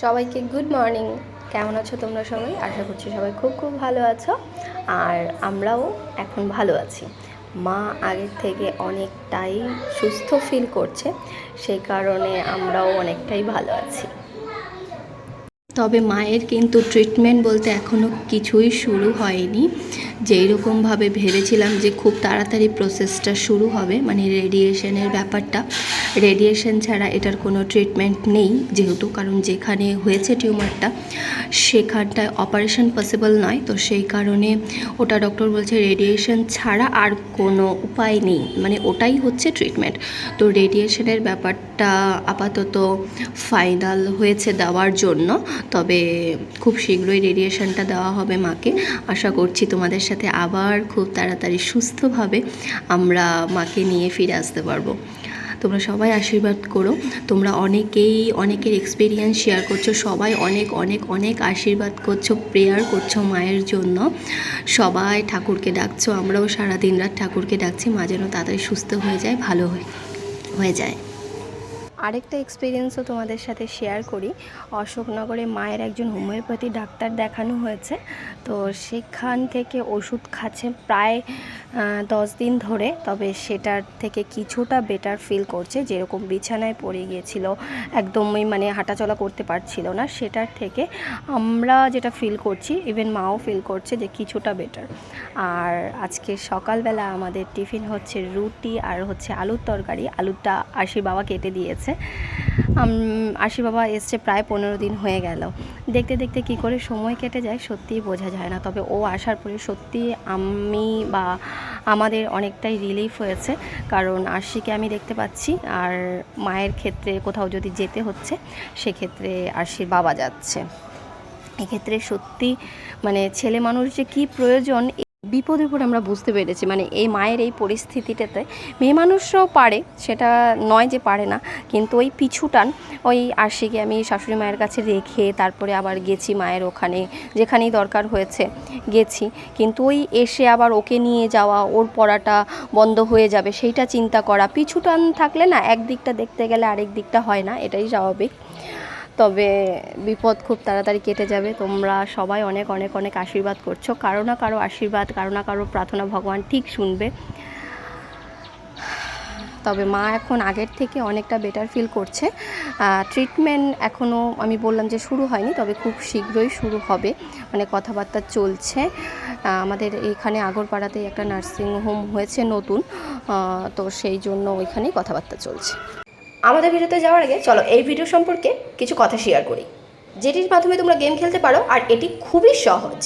সবাইকে good morning কেমন আছো তোমরা সবাই? আশা করছি সবাই খুব খুব ভালো আছো। আর আমরাও এখন ভালো আছি। মা আগের থেকে অনেকটাই সুস্থ ফিল করছে। সেই কারণে আমরাও অনেকটাই ভালো আছি। তবে মায়ের কিন্তু ট্রিটমেন্ট বলতে এখনও কিছুই শুরু হয়নি। যেই রকমভাবে ভেবেছিলাম যে খুব তাড়াতাড়ি প্রসেসটা শুরু হবে মানে রেডিয়েশনের ব্যাপারটা রেডিয়েশন ছাড়া এটার কোনো ট্রিটমেন্ট নেই, যেহেতু কারণ যেখানে হয়েছে টিউমারটা সেখানটায় অপারেশন পসিবল নয়, তো সেই কারণে ওটা ডক্টর বলছে রেডিয়েশন ছাড়া আর কোনো উপায় নেই মানে ওটাই হচ্ছে ট্রিটমেন্ট তো রেডিয়েশনের ব্যাপারটা আপাতত ফাইনাল হয়েছে দেওয়ার জন্য। তবে খুব শীঘ্রই রেডিয়েশনটা দেওয়া হবে মাকে। আশা করছি তোমাদের সাথে আবার খুব তাড়াতাড়ি সুস্থভাবে আমরা মাকে নিয়ে ফিরে আসতে পারব। তোমরা সবাই আশীর্বাদ করো। তোমরা অনেকেই, অনেকের এক্সপিরিয়েন্স শেয়ার করছ। সবাই অনেক অনেক অনেক আশীর্বাদ করছ প্রেয়ার করছ মায়ের জন্য। সবাই ঠাকুরকে ডাকছো। আমরাও সারা দিন রাত ঠাকুরকে ডাকছি। মা যেন তাড়াতাড়ি সুস্থ হয়ে যায়, ভালো হয়ে হয়ে যায়। আরেকটা এক্সপিরিয়েন্সও তোমাদের সাথে শেয়ার করি। অশোকনগরে মায়ের একজন হোমিওপ্যাথি ডাক্তার দেখানো হয়েছে। তো সেখান থেকে ওষুধ খাচ্ছে প্রায় দশ দিন ধরে। তবে সেটার থেকে কিছুটা বেটার ফিল করছে। যেরকম বিছানায় পড়ে গিয়েছিল, একদমই মানে হাঁটাচলা করতে পারছিল না। সেটার থেকে আমরা যেটা ফিল করছি ইভেন মাও ফিল করছে যে কিছুটা বেটার আর আজকে সকালবেলা আমাদের টিফিন হচ্ছে রুটি আর হচ্ছে আলুর তরকারি। আলুরটা আশির বাবা কেটে দিয়েছে। আম- আশির বাবা এসছে প্রায় পনেরো দিন হয়ে গেল। দেখতে দেখতে কি করে সময় কেটে যায় সত্যিই বোঝা যায় না। তবে ও আসার পরে সত্যি আমি বা আমাদের অনেকটাই রিলিফ হয়েছে। কারণ আশিকে আমি দেখতে পাচ্ছি আর মায়ের ক্ষেত্রে কোথাও যদি যেতে হচ্ছে, সেক্ষেত্রে আশির বাবা যাচ্ছে। এক্ষেত্রে সত্যি মানে ছেলে মানুষ যে কী প্রয়োজন বিপদের উপর আমরা বুঝতে পেরেছি মানে এই মায়ের এই পরিস্থিতিটাতে মেয়ে মানুষরাও পারে, সেটা নয় যে পারে না, কিন্তু ওই পিছুটান, ওই আশিকে আমি শাশুড়ি মায়ের কাছে রেখে তারপরে আবার গেছি মায়ের ওখানে, যেখানেই দরকার হয়েছে গেছি। কিন্তু ওই এসে আবার ওকে নিয়ে যাওয়া, ওর পড়াটা বন্ধ হয়ে যাবে, সেইটা চিন্তা করা, পিছুটান থাকলে না, একদিকটা দেখতে গেলে আরেক দিকটা হয় না, এটাই স্বাভাবিক। তবে বিপদ খুব তাড়াতাড়ি কেটে যাবে। তোমরা সবাই অনেক অনেক অনেক আশীর্বাদ করছ। কারও না কারও আশীর্বাদ, কারও না কারও প্রার্থনা ভগবান ঠিক শুনবে। তবে মা এখন আগের থেকে অনেকটা বেটার ফিল করছে। ট্রিটমেন্ট এখনও আমি বললাম যে শুরু হয়নি, তবে খুব শীঘ্রই শুরু হবে। মানে কথাবার্তা চলছে। আমাদের এখানে আগরপাড়াতেই একটা নার্সিং হোম হয়েছে নতুন। তো সেই জন্য ওইখানেই কথাবার্তা চলছে। আমাদের ভিডিওতে যাওয়ার আগে চলো এই ভিডিও সম্পর্কে কিছু কথা শেয়ার করি। যেটির মাধ্যমে তোমরা গেম খেলতে পারো আর এটি খুবই সহজ।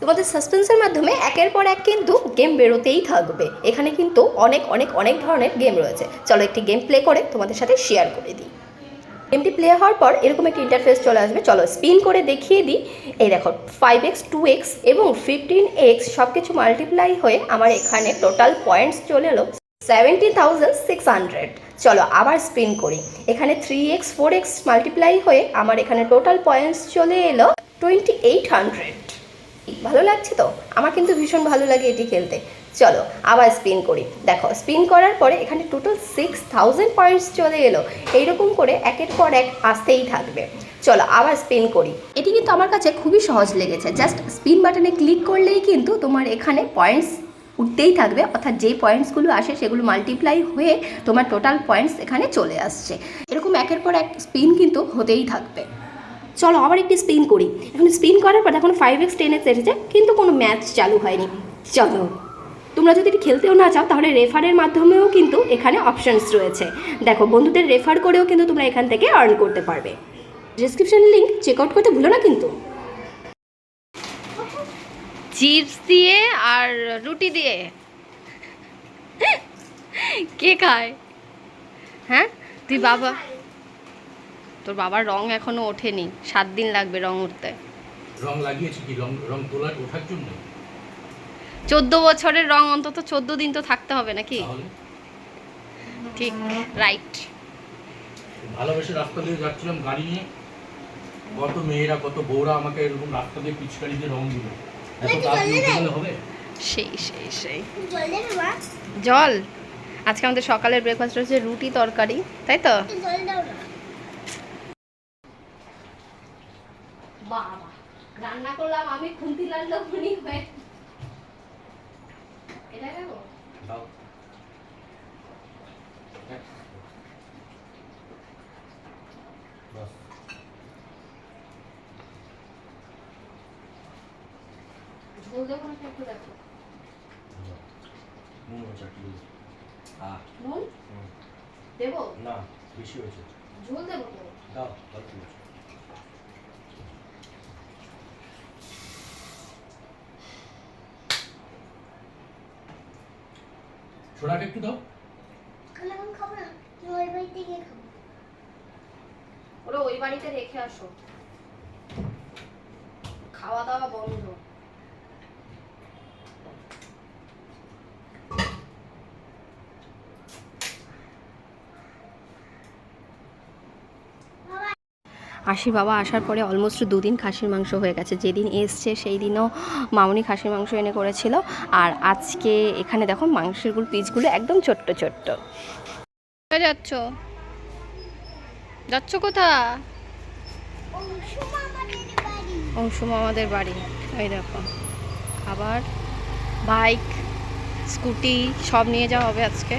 তোমাদের সাসপেন্সের মাধ্যমে একের পর এক কিন্তু গেম বেরোতেই থাকবে। এখানে কিন্তু অনেক অনেক অনেক ধরনের গেম রয়েছে। চলো একটি গেম প্লে করে তোমাদের সাথে শেয়ার করে দিই। গেমটি প্লে হওয়ার পর এরকম একটি ইন্টারফেস চলে আসবে। চলো স্পিন করে দেখিয়ে দিই। এই দেখো ফাইভ এক্স টু এক্স এবং ফিফটিন এক্স সব কিছু মাল্টিপ্লাই হয়ে আমার এখানে টোটাল পয়েন্টস চলে এলো সেভেন্টি থাউজেন্ড সিক্স হান্ড্রেড চলো আবার স্পিন করি। এখানে three x four x multiply হয়ে আমার এখানে টোটাল পয়েন্টস চলে এলো টোয়েন্টি এইট হান্ড্রেড ভালো লাগছে তো? আমার কিন্তু ভীষণ ভালো লাগে এটি খেলতে। চলো আবার স্পিন করি। দেখো স্পিন করার পরে এখানে টোটাল সিক্স থাউজেন্ড পয়েন্টস চলে এলো। এইরকম করে একের পর এক আসতেই থাকবে। চলো আবার স্পিন করি। এটি কিন্তু আমার কাছে খুবই সহজ লেগেছে। জাস্ট স্পিন বাটনে ক্লিক করলেই কিন্তু তোমার এখানে পয়েন্টস উঠতেই থাকবে, অর্থাৎ যেই পয়েন্টসগুলো আসে সেগুলো মাল্টিপ্লাই হয়ে তোমার টোটাল পয়েন্টস এখানে চলে আসছে। এরকম একের পর এক স্পিন কিন্তু হতেই থাকবে। চলো আবার একটি স্পিন করি। এখন স্পিন করার পর এখন ফাইভ এক্স টেন এক্স এসেছে, কিন্তু কোনো ম্যাচ চালু হয়নি। চলো, তোমরা যদি খেলতেও না চাও, তাহলে রেফারের মাধ্যমেও কিন্তু এখানে অপশনস রয়েছে। দেখো, বন্ধুদের রেফার করেও কিন্তু তোমরা এখান থেকে আর্ন করতে পারবে। ডিসক্রিপশনের লিঙ্ক চেক আউট করতে ভুলো না কিন্তু। চিপস দিয়ে আর রুটি দিয়ে। কে খায়? হ্যাঁ? তুই বাবা। তোর বাবার রং এখনও ওঠেনি। সাত দিন লাগবে রং উঠতে। রং লাগিয়েছি কি? রং রং তোলার ওঠার জন্য? চোদ্দ বছরের রং অন্তত চোদ্দ দিন তো থাকতে হবে নাকি? ঠিক রাইট। ভালোবেসে রাস্তা দিয়ে যাচ্ছিলাম গাড়ি নিয়ে। কত মেয়েরা কত বউরা আমাকে এরকম রাস্তা দিয়ে পিচকারি দিয়ে রং দিল। সেই সেই সেই। জল দেবে মা। জল? আজকে আমাদের সকালের ব্রেকফাস্ট হচ্ছে রুটি তরকারি তাই তো? জল দাও না। বাবা রান্না করলাম আমি খুন্তি লাল্লো মনি হয়ে। এটা দেখো বাস ঝোল দেবো না একটু দেখো নুন হচ্ছে একটু দিবি। আহ নুন হুম। দেবো? না বেশি হয়েছে। ঝোল দেবো তো দাও অল্প ছোড়াকে একটু দাও। এখন খাব না। তুমি ওই বাড়িতে গিয়ে খাব। ওরা ওই বাড়িতে রেখে আসো। খাওয়া দাওয়া বন্ধ। আশি বাবা আসার পরে অলমোস্ট দুদিন খাসির মাংস হয়ে গেছে। যেদিন এসছে সেই দিনও মামনি খাসির মাংস এনে করেছিল। আর আজকে এখানে দেখো মাংসেরগুলো পিসগুলো একদম ছোট্ট ছোট্ট। যাচ্ছ? যাচ্ছ কোথা অংশুম আমাদের বাড়ি। এই দেখো আবার বাইক, স্কুটি, সব নিয়ে যাওয়া হবে আজকে।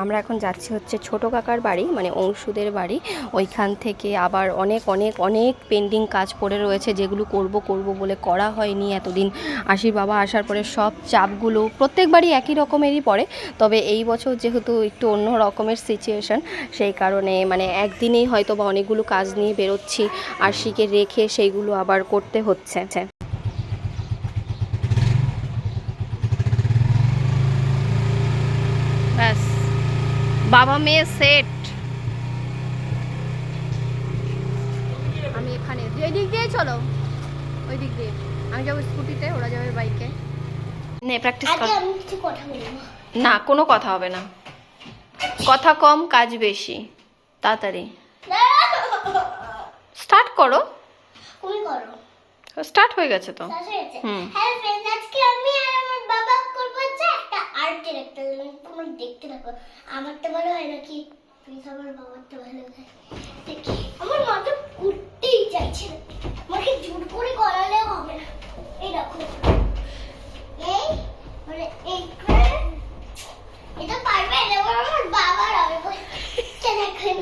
আমরা এখন যাচ্ছি হচ্ছে ছোট কাকার বাড়ি মানে অংশুদের বাড়ি। ওইখান থেকে আবার অনেক অনেক অনেক পেন্ডিং কাজ পড়ে রয়েছে, যেগুলো করব করব বলে করা হয়নি এতদিন। আশির বাবা আসার পরে সব চাপগুলো প্রত্যেকবারই একই রকমেরই পড়ে। তবে এই বছর যেহেতু একটু অন্য রকমের সিচুয়েশন সেই কারণে মানে একদিনেই হয়তো বা অনেকগুলো কাজ নিয়ে বেরোচ্ছি। আশিকে রেখে সেইগুলো আবার করতে হচ্ছে। মেয়ে সেট আমি এখানে ওই দিক দিয়ে চলো। ওই দিক দিয়ে। আমি যাব স্কুটিতে ওরা যাবে বাইকে নে প্র্যাকটিস কর। আগে আমি কিছু কথা বলব। না কোনো কথা হবে না। কথা কম কাজ বেশি। তাড়াতাড়ি। স্টার্ট করো। স্টার্ট হয়ে গেছে তো। হুম। হ্যালো ফ্রেন্ডস আজকে আমি আর আমার বাবা করব হচ্ছে একটা আর্ট ডিরেক্টর তোমরা দেখতে থাকো। আমারটা ভালো হয় নাকি প্লিজ আমার বাবারটা ভালো হয় দেখি, আমার মাথা ঘুরতেই চাইছে। না। আমাকে জোর করে করালে হবে না। এই দেখো। এই মানে এই এটা পারবে না আমার বাবার হবে দেখেন।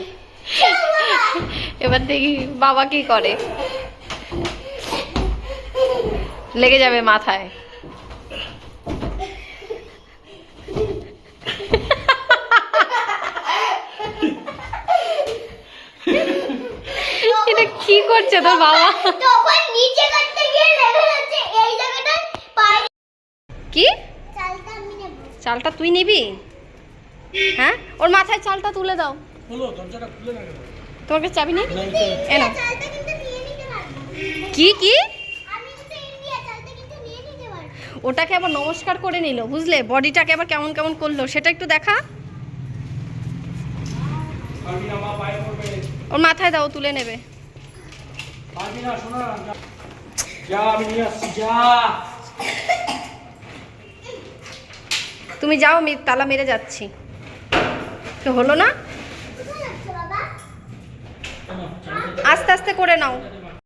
এবার দেখি বাবা কি করে। লেগে যাবে মাথায়। এটা কি করছে তোর বাবা? তখন নিচে করতে গিয়ে লেগে যাচ্ছে এই জায়গাটা পায়ে কি? চালটা আমি নেব। চালটা তুই নিবি? হ্যাঁ? ওর মাথায় চালটা তুলে দাও। হলো দরজাটা খুলে না কেন? তোমার কাছে চাবি নেই এনো। চালটা কিন্তু নিয়ে নিতে পারব। কি কি? ওটাকে আবার নমস্কার করে নিল বুঝলে? বডিটাকে আবার কেমন কেমন করল সেটা একটু দেখা পারবি না মা পায়ে পড়বে ওর মাথায় দাও তুলে নেবে। তুমি যাও আমি তালা মেরে যাচ্ছি। তো হলো না? আস্তে আস্তে করে নাও।